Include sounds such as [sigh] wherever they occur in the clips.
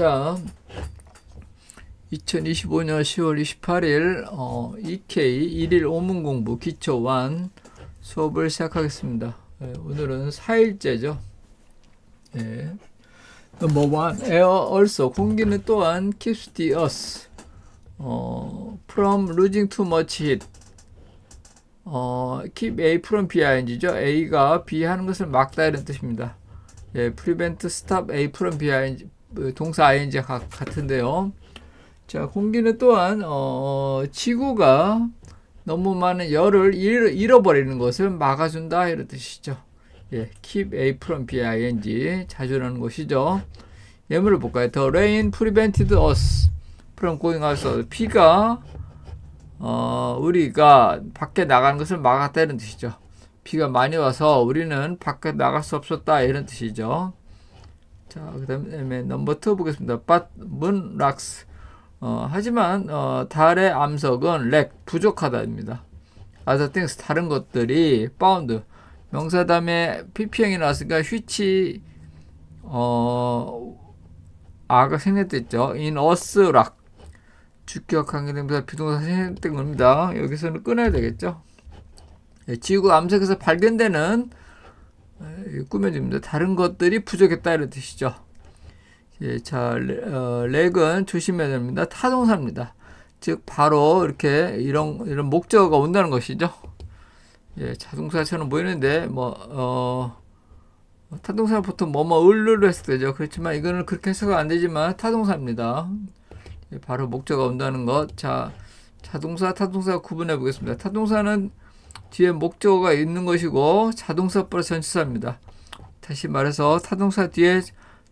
자, 2025년 10월 28일 어, EK 1일 오문 공부 기초 1 수업을 시작하겠습니다. 예, 오늘은 4일째죠. 예. 넘버 1. Air also 공기는 또한 keeps the us 어, from losing too much heat. 어, keep A from BING죠. A가 B 하는 것을 막다 이런 뜻입니다. 예, prevent, stop A from BING 동사 ING 가, 같은데요. 자, 공기는 또한 어, 지구가 너무 많은 열을 잃, 잃어버리는 것을 막아준다 이런 뜻이죠. 예, keep A from BING 자주 나는 것이죠. 예문을 볼까요? The rain prevented us from going outside. 비가 어, 우리가 밖에 나가는 것을 막았다 이런 뜻이죠. 비가 많이 와서 우리는 밖에 나갈 수 없었다 이런 뜻이죠. 자, 그다음에 넘버 2 보겠습니다. But moon. 어, 하지만 어, 달의 암석은 렉 부족하다입니다. other 다른 것들이 found 명사 다음에 pp형이 나왔으니까 which 어 아가 생략됐죠. in us rock 주격 관계대명사 비동사 생략된 겁니다. 여기서는 끊어야 되겠죠. 예, 지구 암석에서 발견되는 예, 꾸며집니다. 다른 것들이 부족했다 이런 뜻이죠. 예, 자, 레, 어, 렉은 조심해야 됩니다. 타동사입니다. 즉 바로 이렇게 이런 이런 목적어가 온다는 것이죠. 예, 자동사처럼 보이는데 뭐 어, 타동사 보통 뭐뭐 을르로 했을 때죠. 그렇지만 이거는 그렇게 해석은 안 되지만 타동사입니다. 예, 바로 목적어가 온다는 것. 자, 자동사, 타동사 구분해 보겠습니다. 타동사는 뒤에 목적어가 있는 것이고 자동사 플러스 전치사입니다. 다시 말해서 타동사 뒤에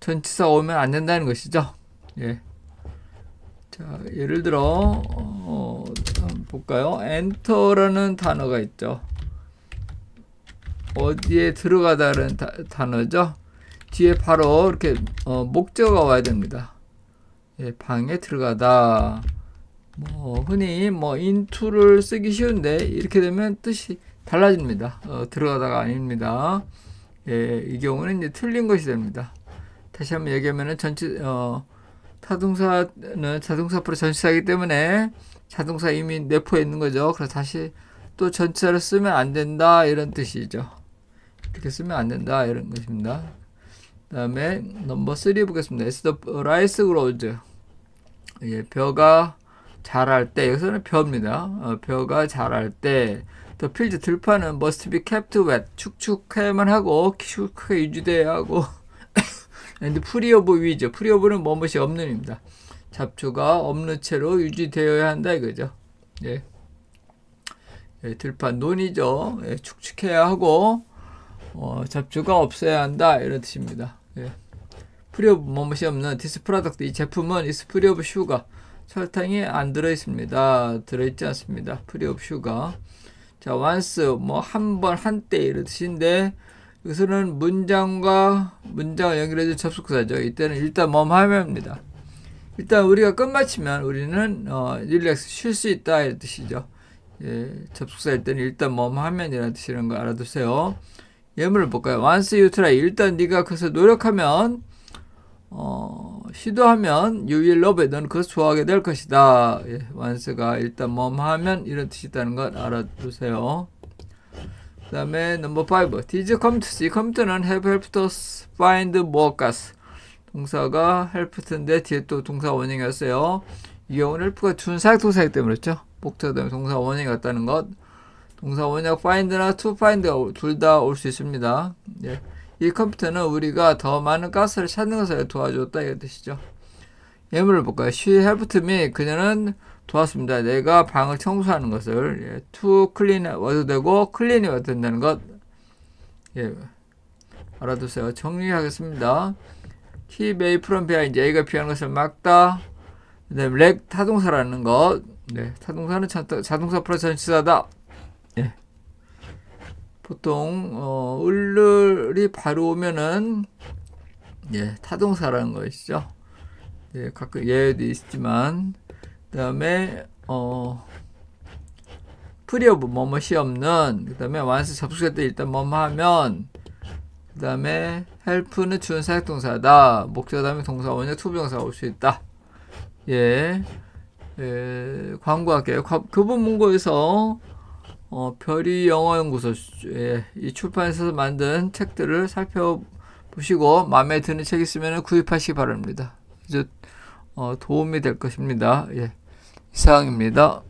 전치사 오면 안 된다는 것이죠. 예. 자, 예를 들어 어, 볼까요? 엔터라는 단어가 있죠. 어디에 들어가다라는 다, 단어죠. 뒤에 바로 이렇게 어, 목적어가 와야 됩니다. 예, 방에 들어가다. 뭐 흔히 뭐 into를 쓰기 쉬운데 이렇게 되면 뜻이 달라집니다. 어, 들어가다가 아닙니다. 예, 이 경우는 이제 틀린 것이 됩니다. 다시 한번 얘기하면은 전치 어, 타동사는 자동사 앞으로 전치사이기 때문에 자동사 이미 내포해 있는 거죠. 그래서 다시 또 전치사를 쓰면 안 된다 이런 뜻이죠. 이렇게 쓰면 안 된다 이런 것입니다. 다음에 넘버 3 보겠습니다. As the rice. 예, 벼가 자랄 때 여기서는 벼입니다. 어, 벼가 자랄 때 The field 들판은 must be kept wet. 축축해야만 하고 축축하게 유지돼야 하고 [laughs] of weeds. free of는 뭐뭇이 없는입니다. 잡초가 없는 채로 유지되어야 한다 이거죠. 예. 예, 들판 논이죠. 예, 축축해야 하고 어, 잡초가 없어야 한다 이런 뜻입니다. 예. 프리 오브 뭐뭇이 없는 디스 프로덕트 이 제품은 이스 프리 오브 슈가 설탕이 안 들어 있습니다. 들어 있지 않습니다. 프리 오브 슈가 자 once 뭐 한 번 한때 이런 뜻인데 여기서는 문장과 문장을 연결해준 접속사죠. 이때는 일단 뭐뭐 하면입니다. 일단 우리가 끝마치면 우리는 어, 릴렉스 쉴 수 있다 이런 뜻이죠. 예, 접속사일 때는 일단 뭐뭐 하면이라는 뜻이라는 거 알아두세요. 예문을 볼까요? once you try 일단 네가 그래서 노력하면 어, 시도하면 you will love it. 너는 그것을 좋아하게 될 것이다. 예, once가 일단 뭐뭐 하면 이런 뜻이 있다는 걸 알아두세요. 그 다음에 넘버 5 Did come to see? come to는 have helped us find more gas 동사가 helped인데 뒤에 또 동사 원형이 었어요 이 경우는 help가 준사역 동사이기 때문에 그렇죠 목적 다음에 동사 원형이 같다는 것 동사 원형 find나 to find 둘 다 올 수 있습니다 예. 이 컴퓨터는 우리가 더 많은 가스를 찾는 것을 도와줬다 이런 뜻이죠 예문을 볼까요 she helped me 그녀는 도왔습니다. 내가 방을 청소하는 것을 예, to clean 와도 되고 clean이 와도 된다는 것 예, 알아두세요. 정리하겠습니다. keep A from behind A가 피하는 것을 막다. 그다음에 렉 타동사라는 것. 네, 타동사는 자동사 플러스 전치사다. 예. 보통 어, 을을이 바로 오면은 예, 타동사라는 것이죠. 예, 가끔 예도 있지만 그 다음에 어 프리오브 뭐뭐이 없는 그 다음에 완스 접속할 때 일단 뭐뭐 하면 그 다음에 help는 주는 사역동사다. 목적 다음에 동사 원형 투부정사가 올수 있다. 예. 예, 광고할게요. 과- 교본 문고에서 어, 별이 영어연구소 예, 이 출판에서 만든 책들을 살펴보시고 마음에 드는 책 있으면 구입하시기 바랍니다. 아주 어, 도움이 될 것입니다. 예, 이상입니다.